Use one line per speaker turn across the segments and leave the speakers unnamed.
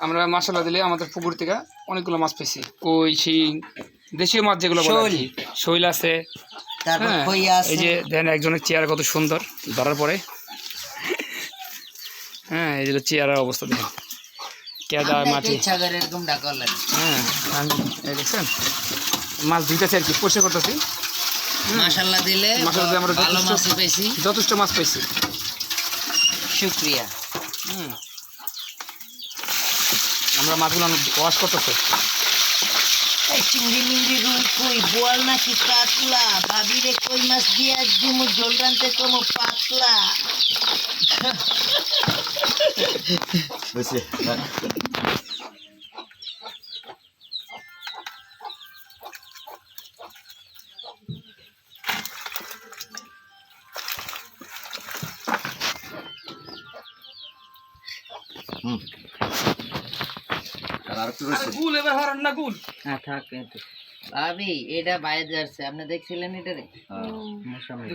আমরা মশলা দিলে আমাদের পুকুর থেকে অনেকগুলো মাছ পেয়েছি। কই শিং দেশীয় মাছ যেগুলো। শৈল। আছে।
তারপর
হ্যাঁ এই যে দেন একজনের চেয়ার কত সুন্দর ধরার পরে। হ্যাঁ এই যে চেয়ারের অবস্থা দেখেন। কেদা মাটি। হ্যাঁ দেখছেন মাছ ধুইতেছি আর কি পরিষ্কার করতেছি।
মাশাল্লাহ দিলে
মাশাআল্লাহ আমরা
ভালো
যথেষ্ট-
মাছই পেয়েছি।
যথেষ্ট মাছ পাইছি
শুক্রিয়া।
হুম। আমরা মাছগুলো ওয়াশ করতেছি।
এই চিংড়ি মিংড়ি রুই কই বোয়াল নাকি রে কই মাছ দিয়ে দিমু ঝোল রানতে কমু পাতলা।
হয়েছে হুম আর আরেকটু রয়েছে
গুল এবার হরান না গুল।
হ্যাঁ থাক কিন্তু। ভাবি এটা বাইরে যাচ্ছে। আপনি দেখছিলেন এটা রে?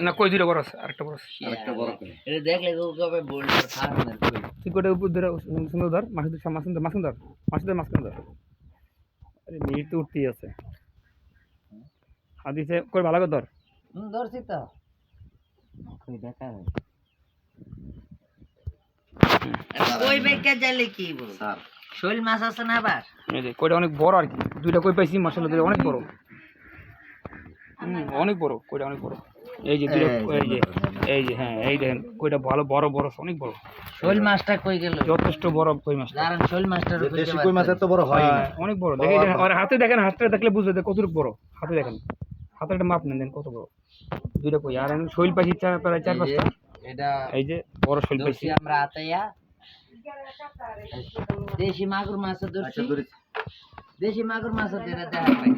না কই দুটো বড় আছে আরেকটা বড় আছে
আরেকটা বড় করে
এটা দেখলে কবে
তুই কোটে উপর ধরে সুন্দর ধর মাছ ধর। মাছ ধর মাছ ধর মাছ ধর। মাছ ধর আরে মিট তো উঠতেই আছে। হাদিসে ভালো করে ধর।
ধরছি তো। দেখা যায় কই বেকা যাইলে কি বল? শৈল মাছ আছে না আবার?
এই যে কইটা অনেক বড় আর কি। দুইটা কই পাইছি অনেক বড়। অনেক বড় কইটা অনেক বড়। এই যে দুইটা এই যে এই যে হ্যাঁ এই দেখেন কইটা ভালো বড় বড় অনেক বড়।
শৈল মাছটা কই গেল?
যথেষ্ট বড় কই মাছ
শৈল মাছটার উপরে
দেশি কই মাছ এত বড় হয়? না
হ্যাঁ, অনেক বড়। দেখে দেখেন আর হাতে দেখেন হাতটা দেখলে বুঝবে কতটুকু বড়। হাতে দেখেন হাতে একটা মাপ নেন দেন কত বড়। দুইটা কই আর আমি শৈল চার প্রায় চার পাঁচটা।
এটা
এই যে বড় শৈল
ধরছি আমরা আতাইয়া। দেশি মাগুর মাছ ধরছি। দেশি মাগুর মাছ ধরে দেখা পাই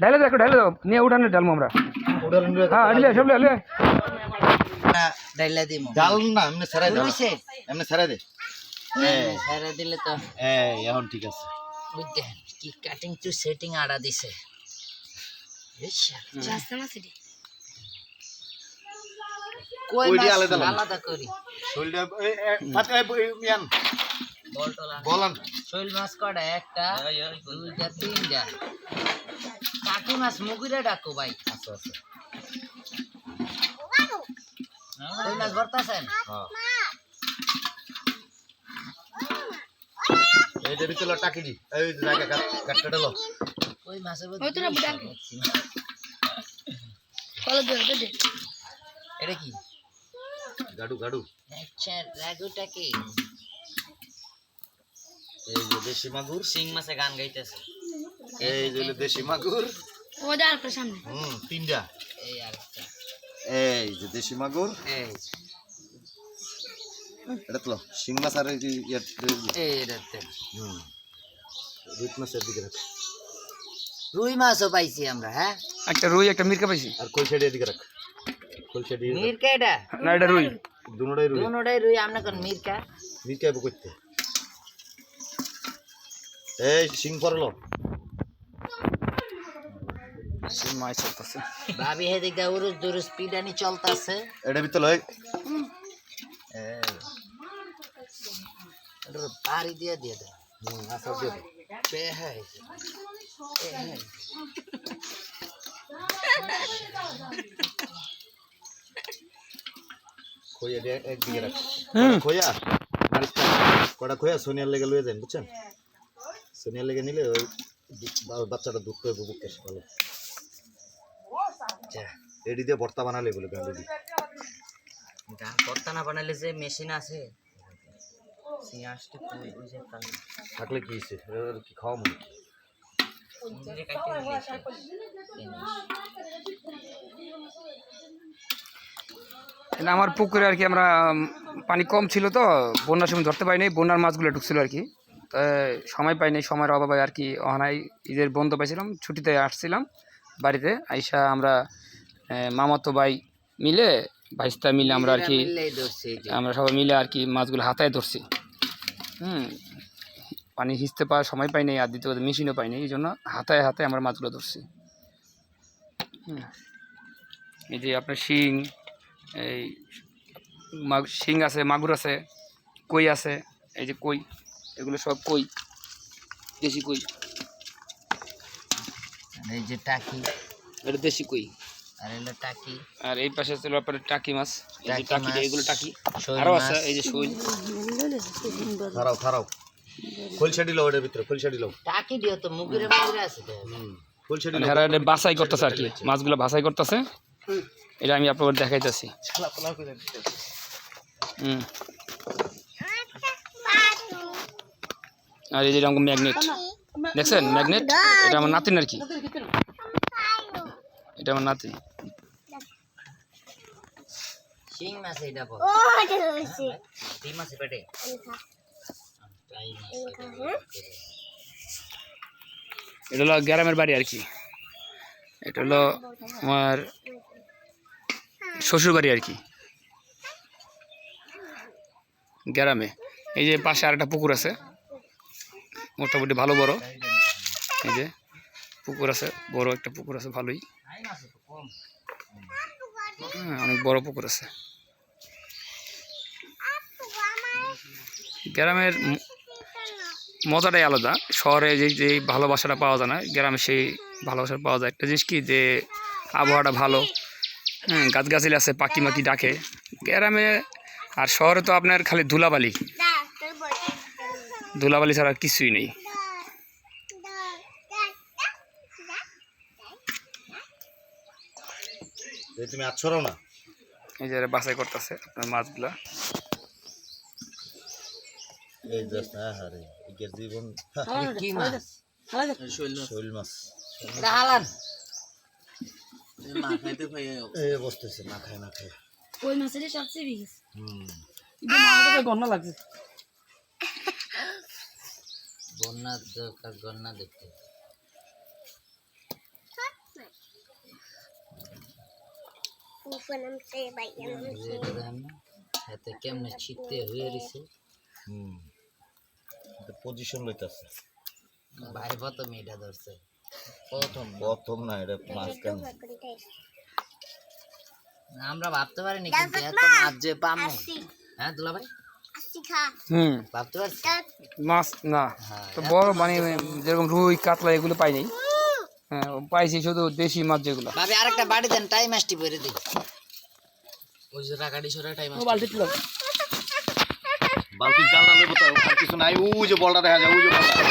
ডাইলে দেখো ডাইলে দাও নিয়ে উঠানে ডালমো আমরা। হ্যাঁ আডলে সব লে
আমরা ডাইলা দিমু।
ডাল না এমনি ছাড়াই দাও এমনি ছাড়াই দে।
সারা দিলে তো
এই এখন ঠিক আছে।
বুঝতে কি কাটিং টু সেটিং আড়া দিছে। মাছ
আলাদা আলাদা।
আলাদা করি।
শৈলটা এই
বলটলা
বলান।
শৈল মাছ কটা? একটা দুইটা তিনটা। কাকি মাছ মুগুরে ডাকো ভাই।
আচ্ছা আচ্ছা।
শৈল মাছ ভরতাছেন
হ্যাঁ এইটা ভিতরে টাকি দি। এই জায়গা কাটটা ডালো
ওই মাছের এটা কি?
গাডু গাডু
আচ্ছা রাগুটা কি
এই যে দেশি মাগুর
সিং মাছে গান গাইতেছে
এই যে হলো দেশি মাগুর
ওদের আরেকটা সামনে
হুম তিনটা
এই আরেকটা
এই যে দেশি মাগুর
এই
এটা তো শিং মাছ আর এই যে ইয়ে
এই এটাতে
হুম রুট মাছের দিকে রাখ
রুই মাছও পাইছি আমরা হ্যাঁ
একটা রুই একটা মির্কা পাইছি
আর কই সাইডের দিকে রাখ কই সাইডে
মিরকা এটা?
না এটা রুই।
দুনোটাই রুই।
দুনোটাই রুই আমরা কোন মিরকা?
মিরকাইব করতে। এই শিং পড়ল
মাছ চলতেছে।
ভাবি হে দিক দিয়ে উরুস দুরুস পিডানি চলতাছে।
এটা ভিতরে লয়।
এটার বাড়ি দিয়ে দিয়ে দে
হুম দিয়ে দে। খইয়া দিয়ে একদিকে রাখ। আরেকটা। কটা খইয়া? সোনিয়ার লেগে লয়ে যান বুঝছেন? সোনিয়ার লেগে নিলে ওই বাচ্চাটা দুধ পেয়ে বুক কেসে ভালো। রেডি দিয়ে ভর্তা বানালে বলে রেডি।
গান করতে না বানাইলে যে মেশিন আছে
থাকলে কি হয়েছে? এর কি খাওয়া মনে
আমার পুকুরে আর কি আমরা পানি কম ছিল তো বন্যার সময় ধরতে পারিনি বন্যার মাছগুলো ঢুকছিল আর কি। সময় পাইনি সময়ের অভাবে আর কি অনাই ঈদের বন্ধ পাইছিলাম ছুটিতে আসছিলাম বাড়িতে আইসা আমরা মামাতো ভাই মিলে ভাইস্তা মিলে আমরা আর কি আমরা সবাই মিলে আর কি মাছগুলো হাতায় ধরছি। হুম পানি হিঁচতে পাওয়ার সময় পাইনি আর দ্বিতীয় মেশিনও পাইনি এই জন্য হাতায় হাতায় আমরা মাছগুলো ধরছি। হুম এই যে আপনার শিং এই শিং আছে মাগুর আছে কই আছে এই যে কই এগুলো সব কই দেশি কই?
এই যে টাকি।
এটা দেশি কই?
আর এলো টাকি।
আর এই পাশে ছিল আপনার টাকি মাছ এই যে
টাকি
এগুলো টাকি। আরও আছে এই যে শৈল
খারাও খারাও। খোলসা দিল ওটার ভিতরে খোলসা দিল
টাকি দিও তো মুগুরে মুগুরে আছে তো।
খোলসা দিল
মানে বাছাই করতেছে আর কি মাছগুলো বাছাই করতেছে। এটা আমি আপনাদের দেখাইতেছি। হুম। আর এই যে এরকম ম্যাগনেট দেখছেন ম্যাগনেট এটা আমার নাতিন আর কি এটা আমার নাতি।
শিং মাছ এটা বল। তিন মাছ পেটে।
এটা হলো গ্রামের বাড়ি আর কি। এটা হলো আমার শ্বশুর বাড়ি আর কি। গ্রামে। এই যে পাশে আর একটা পুকুর আছে। মোটামুটি ভালো বড়। এই যে পুকুর আছে বড় একটা পুকুর আছে ভালোই। হ্যাঁ, অনেক বড় পুকুর আছে। গ্রামের মজাটাই আলাদা। শহরে যে যে ভালোবাসাটা পাওয়া যায় না গ্রামে সেই ভালোবাসা পাওয়া যায়। একটা জিনিস কি যে আবহাওয়াটা ভালো হ্যাঁ গাছগাছালি আছে পাখি মাকি ডাকে গ্রামে আর শহরে তো আপনার খালি ধুলাবালি ধুলাবালি ছাড়া কিছুই নেই
তুমি আছরাও না
এই যে বাছাই করতেছে আপনার মাছগুলা
এই জাস্ট হ্যাঁ হ্যাঁ রে জীবন
কি মাছ
শৈল মাছ
এটা হালান
এ বসতেছে না খায় না খায়
ওই মাছেরই সবচেয়ে বিঘেস
হুম।
গন্না লাগছে।
বন্যা দরকার গন্না দেখতে। এটা এতে কেমনে ছিটতে হয়ে রয়েছে
হুম। পজিশন লইতাছে।
ভাই তো মেয়েটা ধরছে। প্রথম।
প্রথম না এটা মাঝখান।
আমরা ভাবতে পারিনি কিন্তু এত মাছ যে পামো হ্যাঁ দুলা ভাই?
হুম।
ভাবতে পারছি?
মাছ না
হ্যাঁ
তো বড় মানে যেরকম রুই কাতলা এগুলো পাই নাই। হ্যাঁ পাইছি শুধু দেশি মাছ যেগুলো।
ভাবি আরেকটা বাড়ি দেন টাইম আসটি ভরে দিই। ওই যে রাগাড়ি সরা টাইম
বালতি তুলো
বালতি জালটা লইব তো কিছু নাই। ওই যে বলটা দেখা যায় ওই যে বলটা।